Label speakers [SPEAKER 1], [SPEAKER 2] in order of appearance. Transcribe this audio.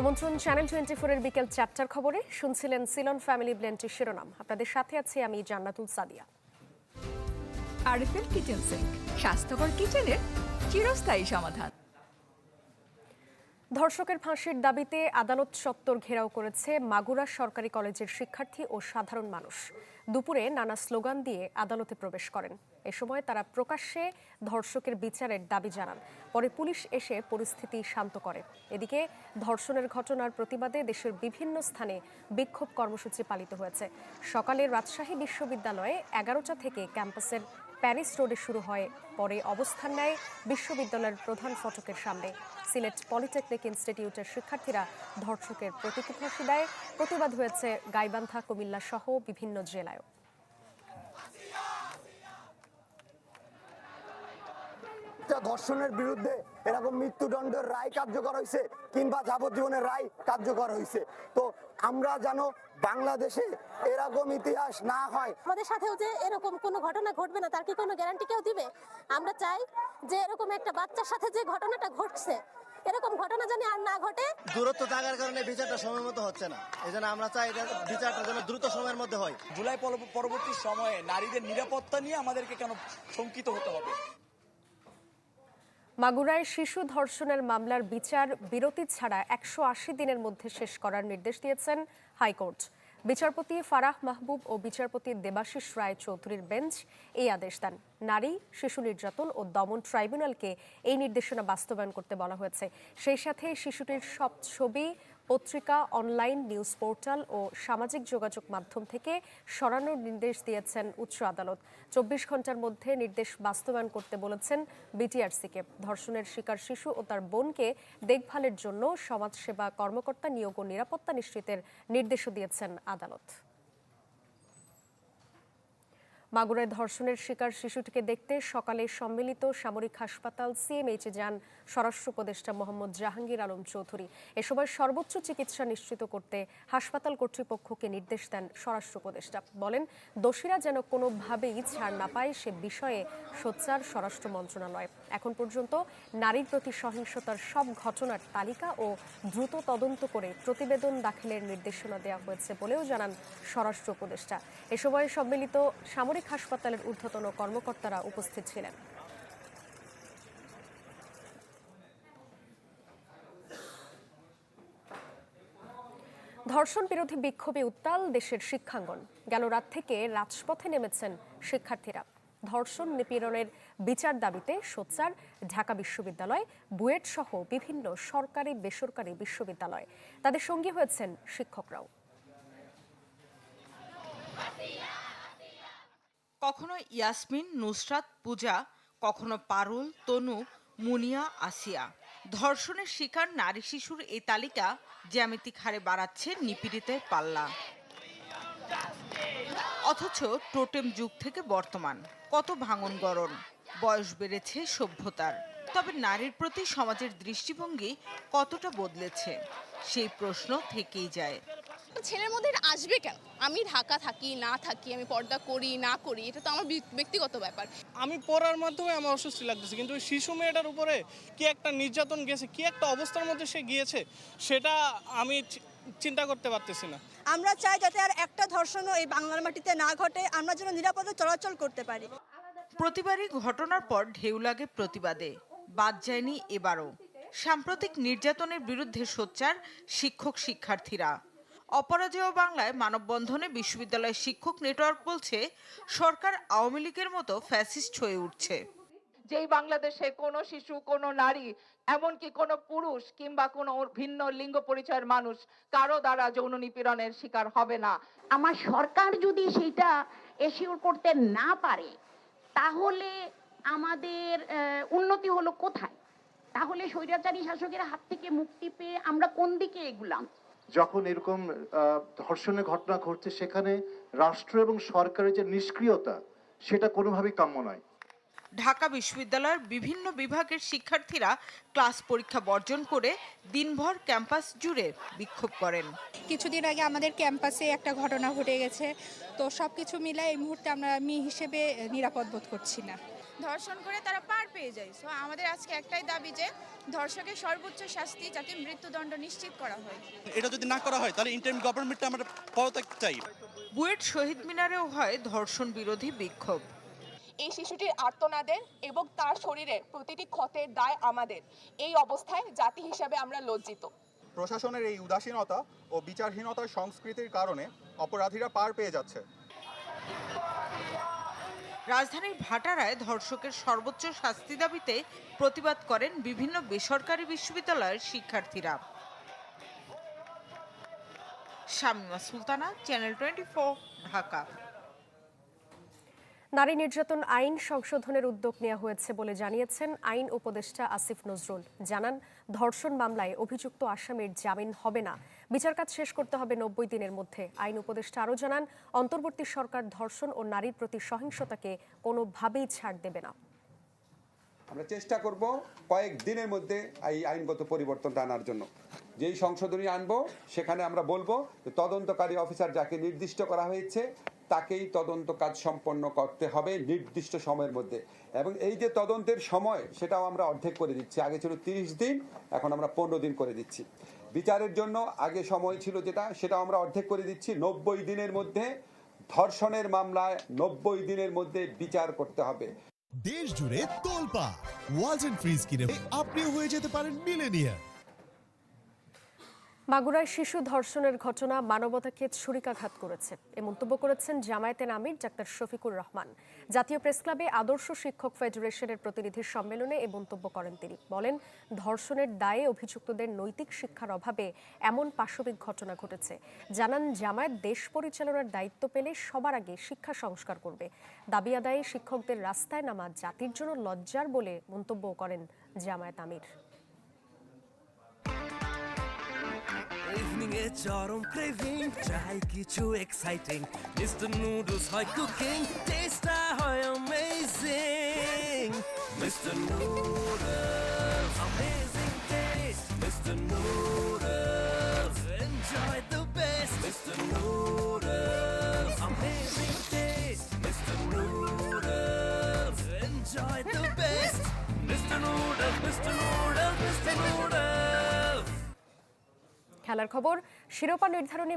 [SPEAKER 1] আমন্ত্রণ channel twenty ফোরের বিকেল চ্যাপ্টার খবরে। শুনছিলেন সিলন ফ্যামিলি ব্ল্যান্ডের শিরোনাম। আপনাদের সাথে আছি আমি Jannatul Sadia.
[SPEAKER 2] RFL kitchen sink স্বাস্থ্যকর কিচেনের চিরস্থায়ী সমাধান।
[SPEAKER 1] ধর্ষকের ফাঁসির দাবিতে আদালত চত্বর ঘেরাও করেছে মাগুরা সরকারি কলেজের শিক্ষার্থী ও সাধারণ মানুষ। দুপুরে নানা স্লোগান দিয়ে আদালতে প্রবেশ করেন। এ সময় তারা প্রকাশ্যে ধর্ষকের বিচারের দাবি জানান। পরে পুলিশ এসে পরিস্থিতি শান্ত করে। এদিকে ধর্ষণের ঘটনার প্রতিবাদে দেশের বিভিন্ন স্থানে বিক্ষোভ কর্মসূচি পালিত হয়েছে। সকালে রাজশাহী বিশ্ববিদ্যালয়ে এগারোটা থেকে ক্যাম্পাসের প্যারিস রোডে শুরু হয়, পরে অবস্থান নেয় বিশ্ববিদ্যালয়ের প্রধান ফটকের সামনে। সিলেট পলিটেকনিক ইনস্টিটিউটের শিক্ষার্থীরা ধর্ষকের প্রতীকী দেয়। প্রতিবাদ হয়েছে গাইবান্ধা, কুমিল্লা সহ বিভিন্ন জেলায়ও।
[SPEAKER 3] ধর্ষণের বিরুদ্ধে এরকম মৃত্যুদণ্ডের রায় কার্যকর হয়েছে কিংবা যাবজ্জীবনের রায় কার্যকর হয়েছে? তো আমরা যেন বাংলাদেশে এরকম ইতিহাস না হয়।
[SPEAKER 4] আমাদের সাথেও যে এরকম কোনো ঘটনা ঘটবে না তার কি কোনো গ্যারান্টি কেউ দিবে? আমরা চাই যে এরকম একটা বাচ্চার সাথে যে ঘটনাটা ঘটছে এরকম ঘটনা যেন আর না ঘটে।
[SPEAKER 5] দূরত্ব থাকার কারণে বিচারটা সময় মতো হচ্ছে না। এই জন্য আমরা চাই এটা বিচারটা যেন দ্রুত সময়ের মধ্যে হয়।
[SPEAKER 6] জুলাই পরবর্তী সময়ে নারীদের নিরাপত্তা নিয়ে আমাদেরকে কেন শঙ্কিত হতে হবে?
[SPEAKER 1] মাগুরায় শিশু ধর্ষণের মামলার বিচার বিরতি ছাড়া একশো আশি দিনের মধ্যে শেষ করার নির্দেশ দিয়েছেন হাইকোর্ট। বিচারপতি ফারাহ মাহবুব ও বিচারপতি দেবাশিস রায় চৌধুরীর বেঞ্চ এই আদেশ দেন। নারী, শিশু নির্যাতন ও দমন ট্রাইব্যুনালকে এই নির্দেশনা বাস্তবায়ন করতে বলা হয়েছে। সেই সাথে শিশুটির সব ছবি পত্রিকা, অনলাইন, নিউজ পোর্টাল ও সামাজিক যোগাযোগ মাধ্যম থেকে সরানোর নির্দেশ দিয়েছেন উচ্চ আদালত। চব্বিশ ঘণ্টার মধ্যে নির্দেশ বাস্তবায়ন করতে বলেছেন বিটিআরসিকে। ধর্ষণের শিকার শিশু ও তার বোনকে দেখভালের জন্য সমাজসেবা কর্মকর্তা নিয়োগ ও নিরাপত্তা নিশ্চিতের নির্দেশও দিয়েছেন আদালত। মাগুরায় ধর্ষণের শিকার শিশুটিকে দেখতে সকালে সম্মিলিত সামরিক হাসপাতাল সিএমএইচে যান স্বরাষ্ট্র উপদেষ্টা মোহাম্মদ জাহাঙ্গীর আলম চৌধুরী। এ সময় সর্বোচ্চ চিকিৎসা নিশ্চিত করতে হাসপাতাল কর্তৃপক্ষকে নির্দেশ দেন স্বরাষ্ট্র উপদেষ্টা। বলেন, দোষীরা যেন কোনোভাবেই ছাড় না পায় সে বিষয়ে সোচ্চার স্বরাষ্ট্র মন্ত্রণালয়। এখন পর্যন্ত নারীর প্রতি সহিংসতার সব ঘটনার তালিকা ও দ্রুত তদন্ত করে প্রতিবেদন দাখিলের নির্দেশনা দেওয়া হয়েছে বলেও জানান স্বরাষ্ট্র উপদেষ্টা। এ সময় সম্মিলিত সামরিক হাসপাতালের ঊর্ধ্বতন কর্মকর্তারা উপস্থিত ছিলেন। ধর্ষণ বিরোধী বিক্ষোভে উত্তাল দেশের শিক্ষাঙ্গন। গেল রাত থেকে রাজপথে নেমেছেন শিক্ষার্থীরা। ধর্ষণ নিপীড়নের বিচার দাবিতে সোচ্চার ঢাকা বিশ্ববিদ্যালয়, বুয়েট সহ বিভিন্ন সরকারি, বেসরকারি বিশ্ববিদ্যালয়। তাদের সঙ্গী হয়েছেন শিক্ষকরাও।
[SPEAKER 7] কখনো ইয়াসমিন, নুসরাত, পূজা, কখনো পারুল, তনু, মুনিয়া, আসিয়া। ধর্ষণের শিকার নারী শিশুর এই তালিকা জ্যামিতিক হারে বাড়াচ্ছে নিপীড়িতের পাল্লা। অথচ টোটেম যুগ থেকে বর্তমান। কত ভাঙন গড়ন বয়স বেড়েছে সভ্যতার। তবে নারীর প্রতি সমাজের দৃষ্টিভঙ্গি কতটা বদলেছে, সেই প্রশ্ন থেকেই যায়।
[SPEAKER 8] ছেলের মধ্যে এটা আসবে কেন? আমি ঢাকা থাকি না থাকি আমি পর্দা করি না করি এটা তো আমার ব্যক্তিগত ব্যাপার।
[SPEAKER 9] আমি পড়ার মাধ্যমে আমার অস্বস্তি লাগতেছে কিন্তু ওই শিশু মেয়েটার উপরে কি একটা নির্যাতন গেছে কি একটা অবস্থার মধ্যে সে গিয়েছে সেটা আমি চিন্তা করতে পারতেছি না।
[SPEAKER 4] আমরা চাই যাতে আর একটা ধর্ষণও এই বাংলার মাটিতে না ঘটে আমরা যেন নিরাপদে চলাচল করতে পারি।
[SPEAKER 7] প্রতিবারই ঘটনার পর ঢেউ লাগে প্রতিবাদে বাদ যায়নি এবারও। সাম্প্রতিক নির্যাতনের বিরুদ্ধে সোচ্চার শিক্ষক শিক্ষার্থীরা অপরাজেয় বাংলায় মানববন্ধনে বিশ্ববিদ্যালয়ের শিক্ষক নেটওয়ার্ক বলছে সরকার আওয়ামী লীগের মতো ফ্যাসিস্ট হয়ে উঠছে।
[SPEAKER 10] যেই বাংলাদেশে কোনো শিশু কোনো নারী এমনকি কোনো পুরুষ কিংবা কোনো ভিন্ন লিঙ্গ পরিচয়ের মানুষ কারও দ্বারা যৌন নিপীড়নের শিকার হবে না।
[SPEAKER 11] আমার সরকার যদি সেইটা এশিওর করতে না পারে তাহলে আমাদের আহ, উন্নতি হলো কোথায়? তাহলে স্বৈরাচারী শাসকের হাত থেকে মুক্তি পেয়ে আমরা কোন দিকে এগুলাম?
[SPEAKER 12] যখন এরকম ধর্ষণের ঘটনা ঘটছে সেখানে রাষ্ট্র এবং সরকারের যে নিষ্ক্রিয়তা সেটা কোনোভাবেই কাম্য নয়।
[SPEAKER 7] ঢাকা বিশ্ববিদ্যালয়ের বিভিন্ন বিভাগের শিক্ষার্থীরা ক্লাস পরীক্ষা বর্জন করে দিনভর ক্যাম্পাস জুড়ে বিক্ষোভ করেন।
[SPEAKER 8] কিছুদিন আগে আমাদের ক্যাম্পাসে একটা ঘটনা ঘটে গেছে। তো সব কিছু মিলাই এই মুহূর্তে আমরা মেয়ে হিসেবে নিরাপদ বোধ করছি না। ধর্ষণ করে তারা পার পেয়ে যায়। সো আমাদের আজকে একটাই দাবি যে ধর্ষকের সর্বোচ্চ শাস্তি যাতে মৃত্যুদণ্ড নিশ্চিত করা হয়।
[SPEAKER 6] এটা যদি না করা হয় তাহলে ইন্টারিম গভর্নমেন্টটা আমরা পদত্যাগ চাই।
[SPEAKER 7] বুয়েট শহীদ মিনারেও হয় ধর্ষণ বিরোধী বিক্ষোভ।
[SPEAKER 8] এই শিশুটির আর্তনাদের এবং তার শরীরের প্রতিটি ক্ষতের দায় আমাদের। এই অবস্থায় জাতি হিসাবে আমরা লজ্জিত।
[SPEAKER 13] প্রশাসনের এই উদাসীনতা ও বিচারহীনতার সংস্কৃতির কারণে অপরাধীরা পার পেয়ে যাচ্ছে।
[SPEAKER 7] রাজধানীর ভাটারায় ধর্ষকের সর্বোচ্চ শাস্তি দাবিতে প্রতিবাদ করেন বিভিন্ন বেসরকারি বিশ্ববিদ্যালয়ের শিক্ষার্থীরা। Shamima Sultana channel twenty Dhaka.
[SPEAKER 1] নারী নির্যাতন আইন সংশোধনের উদ্যোগ নেওয়া হয়েছে বলে জানিয়েছেন আইন উপদেষ্টা আসিফ নজরুল। জানান, ধর্ষণ মামলায় অভিযুক্ত আসামির জামিন হবে না। বিচার কাজ শেষ করতে হবে নব্বই দিনের মধ্যে। আইন উপদেষ্টা আরও জানান, অন্তর্বর্তী সরকার ধর্ষণ ও নারীর প্রতি সহিংসতাকে কোনোভাবেই ছাড় দেবে না।
[SPEAKER 14] আমরা চেষ্টা করব কয়েক দিনের মধ্যে এই আইনগত পরিবর্তনটা আনার জন্য। যেই সংশোধনী আনব, সেখানে আমরা বলব যে তদন্তকারী অফিসার যাকে নির্দিষ্ট করা হয়েছে তাকেই তদন্ত কাজ সম্পন্ন করতে হবে নির্দিষ্ট সময়ের মধ্যে। এবং এই যে তদন্তের সময়, সেটাও আমরা অর্ধেক করে দিচ্ছি। আগে ছিল তিরিশ দিন, এখন আমরা পনেরো দিন করে দিচ্ছি। বিচারের জন্য আগে সময় ছিল যেটা, সেটাও আমরা অর্ধেক করে দিচ্ছি। নব্বই দিনের মধ্যে, ধর্ষণের মামলায় নব্বই দিনের মধ্যে বিচার করতে হবে।
[SPEAKER 15] দেশ জুড়ে তোলপা ওয়ালটন ফ্রিজ কিনে আপনিও হয়ে যেতে পারেন মিলেনিয়ার
[SPEAKER 1] মাগুরায় শিশু ধর্ষণের ঘটনা মানবতাকে ছুরিকাঘাত করেছে। এ মন্তব্য করেছেন জামায়াতের আমির ডাক্তার শফিকুর রহমান। জাতীয় প্রেস ক্লাবে আদর্শ শিক্ষক ফেডারেশনের প্রতিনিধির সম্মেলনে এ মন্তব্য করেন তিনি। বলেন, ধর্ষণের দায়ে অভিযুক্তদের নৈতিক শিক্ষার অভাবে এমন পাশবিক ঘটনা ঘটেছে। জানান, জামায়াত দেশ পরিচালনার দায়িত্ব পেলে সবার আগে শিক্ষা সংস্কার করবে। দাবি আদায়ে শিক্ষকদের রাস্তায় নামা জাতির জন্য লজ্জার বলে মন্তব্য করেন জামায়াত আমির।
[SPEAKER 16] ইভিনিং এ চরম ক্রেভিং চাই কিছু এক্সাইটিং মিস্টার নুডলস হয় কুকিং টেস্টটা হয় amazing mister noodles amazing taste mister noodles
[SPEAKER 1] খেলার খবর শিরোপা নির্ধারণী